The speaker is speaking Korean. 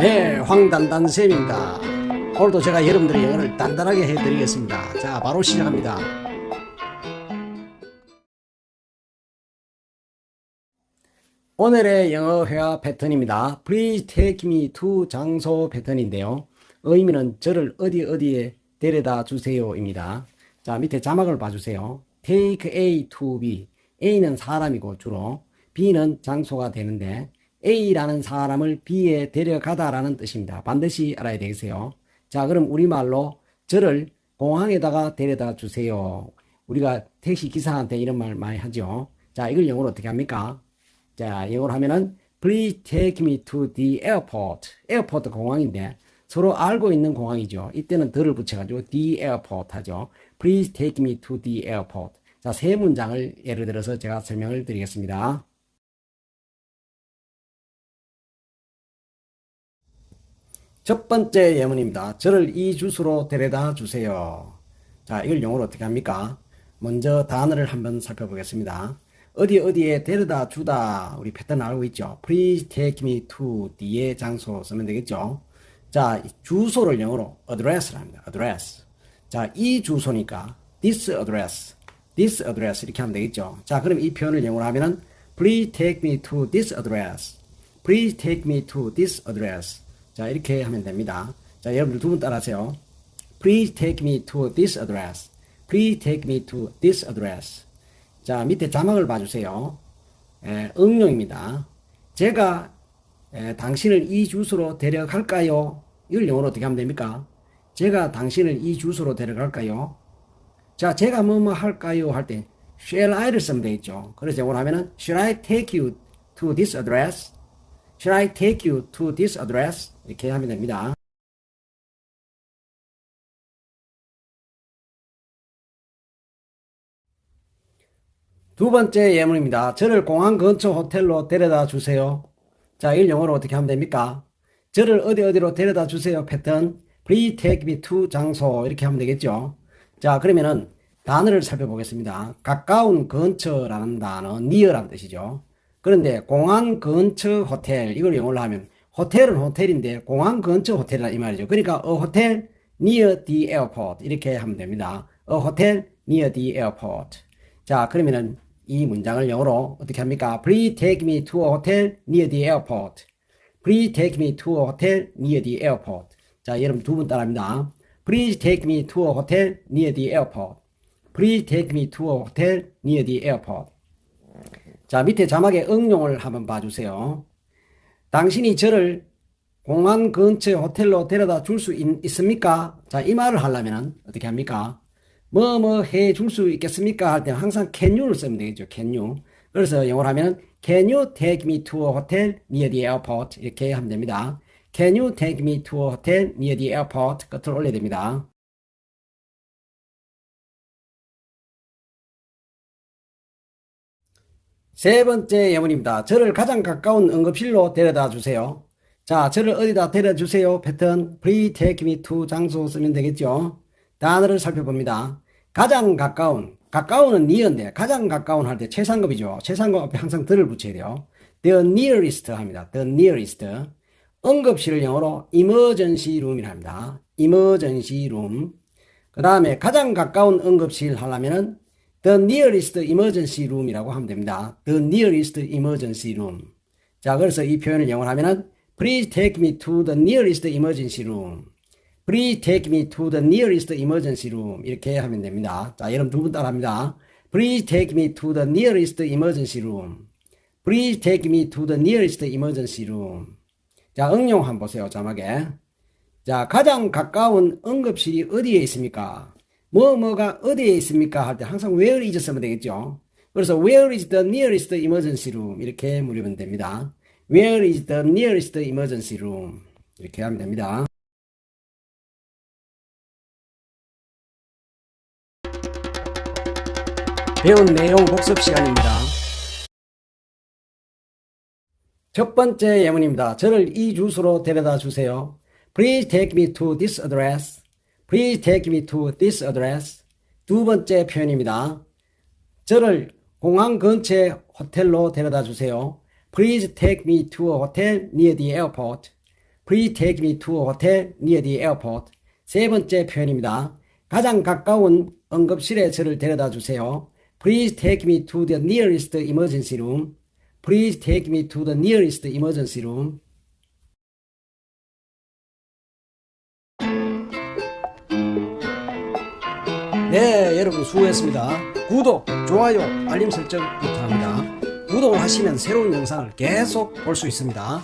네, 황단단 쌤입니다. 오늘도 제가 여러분들의 영어를 단단하게 해드리겠습니다. 자, 바로 시작합니다. 오늘의 영어 회화 패턴입니다. Please take me to 장소 패턴인데요. 의미는 저를 어디 어디에 데려다 주세요입니다. 자, 밑에 자막을 봐주세요. Take A to B. A는 사람이고 주로 B는 장소가 되는데 A라는 사람을 B에 데려가다라는 뜻입니다. 반드시 알아야 되겠어요. 자, 그럼 우리말로 저를 공항에다가 데려다 주세요. 우리가 택시 기사한테 이런 말 많이 하죠. 자, 이걸 영어로 어떻게 합니까? 자, 영어로 하면은 Please take me to the airport. 에어포트 공항인데 서로 알고 있는 공항이죠. 이때는 더를 붙여가지고 the airport 하죠. Please take me to the airport. 자, 세 문장을 예를 들어서 제가 설명을 드리겠습니다. 첫 번째 예문입니다. 저를 이 주소로 데려다 주세요. 자, 이걸 영어로 어떻게 합니까? 먼저 단어를 한번 살펴보겠습니다. 어디 어디에 데려다 주다 우리 패턴 알고 있죠? Please take me to 뒤에 장소 쓰면 되겠죠? 자, 주소를 영어로 address를 합니다. address. 자, 이 주소니까 this address, this address 이렇게 하면 되겠죠? 자, 그럼 이 표현을 영어로 하면은 Please take me to this address. Please take me to this address. 자, 이렇게 하면 됩니다. 자, 여러분들 두 분 따라하세요. Please take me to this address. Please take me to this address. 자, 밑에 자막을 봐주세요. 에, 응용입니다. 제가 에, 당신을 이 주소로 데려갈까요? 이걸 영어로 어떻게 하면 됩니까? 제가 당신을 이 주소로 데려갈까요? 자, 제가 뭐 뭐 할까요? 할 때 shall I를 쓰면 되겠죠. 그래서 영어로 하면은 Shall I take you to this address? Shall I take you to this address? 이렇게 하면 됩니다. 두 번째 예문입니다. 저를 공항 근처 호텔로 데려다 주세요. 자, 이걸 영어로 어떻게 하면 됩니까? 저를 어디 어디로 데려다 주세요. 패턴. Please take me to 장소. 이렇게 하면 되겠죠. 자, 그러면은 단어를 살펴보겠습니다. 가까운 근처라는 단어, near라는 뜻이죠. 그런데 공항 근처 호텔, 이걸 영어로 하면 호텔은 호텔인데 공항 근처 호텔이라 이 말이죠. 그러니까 a hotel near the airport 이렇게 하면 됩니다. a hotel near the airport. 자, 그러면은 이 문장을 영어로 어떻게 합니까? Please take me to a hotel near the airport. Please take me to a hotel near the airport. 자, 여러분 두 분 따라합니다. Please take me to a hotel near the airport. Please take me to a hotel near the airport. 자, 밑에 자막에 응용을 한번 봐주세요. 당신이 저를 공항 근처 호텔로 데려다 줄 수 있습니까? 자, 이 말을 하려면 어떻게 합니까? 뭐 뭐 해 줄 수 있겠습니까? 할 때는 항상 can you를 쓰면 되겠죠. can you. 그래서 영어로 하면 can you take me to a hotel near the airport 이렇게 하면 됩니다. can you take me to a hotel near the airport 끝을 올려야 됩니다. 세 번째 예문입니다. 저를 가장 가까운 응급실로 데려다 주세요. 자, 저를 어디다 데려다 주세요. 패턴 Please take me to 장소 쓰면 되겠죠. 단어를 살펴봅니다. 가장 가까운, 가까운은 near인데 가장 가까운 할 때 최상급이죠. 최상급 앞에 항상 the를 붙여야 돼요. The nearest 합니다. The nearest. 응급실을 영어로 emergency room이라 합니다. emergency room. 그 다음에 가장 가까운 응급실 하려면은 the nearest emergency room이라고 하면 됩니다. the nearest emergency room. 자, 그래서 이 표현을 영어로 하면은 please take me to the nearest emergency room. Please take me to the nearest emergency room. 이렇게 하면 됩니다. 자, 여러분 두 분 따라합니다. Please take me to the nearest emergency room. Please take me to the nearest emergency room. 자, 응용 한번 보세요. 자막에. 자, 가장 가까운 응급실이 어디에 있습니까? 뭐, 뭐가 어디에 있습니까? 할 때 항상 where is 쓰면 되겠죠. 그래서 where is the nearest emergency room? 이렇게 물으면 됩니다. Where is the nearest emergency room? 이렇게 하면 됩니다. 배운 내용 복습 시간입니다. 첫 번째 예문입니다. 저를 이 주소로 데려다 주세요. Please take me to this address. Please take me to this address. 두 번째 표현입니다. 저를 공항 근처 호텔로 데려다 주세요. Please take me to a hotel near the airport. Please take me to a hotel near the airport. 세 번째 표현입니다. 가장 가까운 응급실에 저를 데려다 주세요. Please take me to the nearest emergency room. Please take me to the nearest emergency room. 네, 여러분 수고했습니다. 구독, 좋아요, 알림 설정 부탁합니다. 구독을 하시면 새로운 영상을 계속 볼 수 있습니다.